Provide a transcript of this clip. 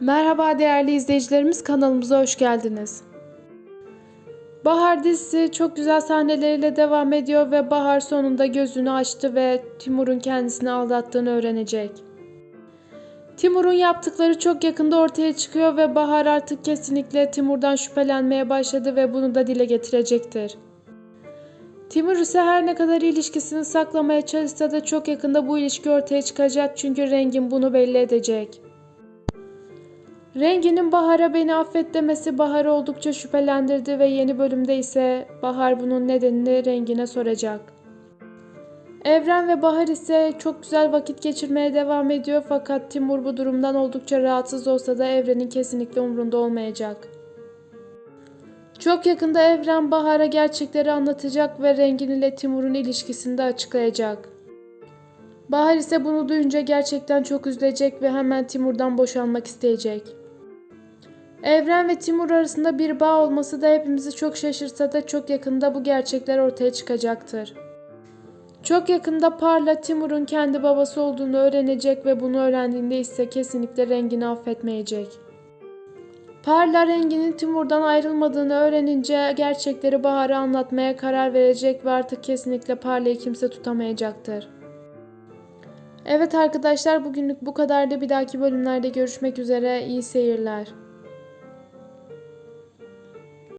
Merhaba değerli izleyicilerimiz kanalımıza hoş geldiniz. Bahar dizisi çok güzel sahneleriyle devam ediyor ve Bahar sonunda gözünü açtı ve Timur'un kendisini aldattığını öğrenecek. Timur'un yaptıkları çok yakında ortaya çıkıyor ve Bahar artık kesinlikle Timur'dan şüphelenmeye başladı ve bunu da dile getirecektir. Timur ise her ne kadar ilişkisini saklamaya çalışsa da çok yakında bu ilişki ortaya çıkacak çünkü Rengin bunu belli edecek. Rengi'nin Bahar'a beni affet demesi Bahar'ı oldukça şüphelendirdi ve yeni bölümde ise Bahar bunun nedenini Rengin'e soracak. Evren ve Bahar ise çok güzel vakit geçirmeye devam ediyor fakat Timur bu durumdan oldukça rahatsız olsa da Evren'in kesinlikle umrunda olmayacak. Çok yakında Evren Bahar'a gerçekleri anlatacak ve Rengin ile Timur'un ilişkisini de açıklayacak. Bahar ise bunu duyunca gerçekten çok üzülecek ve hemen Timur'dan boşanmak isteyecek. Evren ve Timur arasında bir bağ olması da hepimizi çok şaşırtsa da çok yakında bu gerçekler ortaya çıkacaktır. Çok yakında Parla Timur'un kendi babası olduğunu öğrenecek ve bunu öğrendiğinde ise kesinlikle Rengin'i affetmeyecek. Parla Rengin'in Timur'dan ayrılmadığını öğrenince gerçekleri Bahar'a anlatmaya karar verecek ve artık kesinlikle Parla'yı kimse tutamayacaktır. Evet arkadaşlar bugünlük bu kadardı. Bir dahaki bölümlerde görüşmek üzere. İyi seyirler.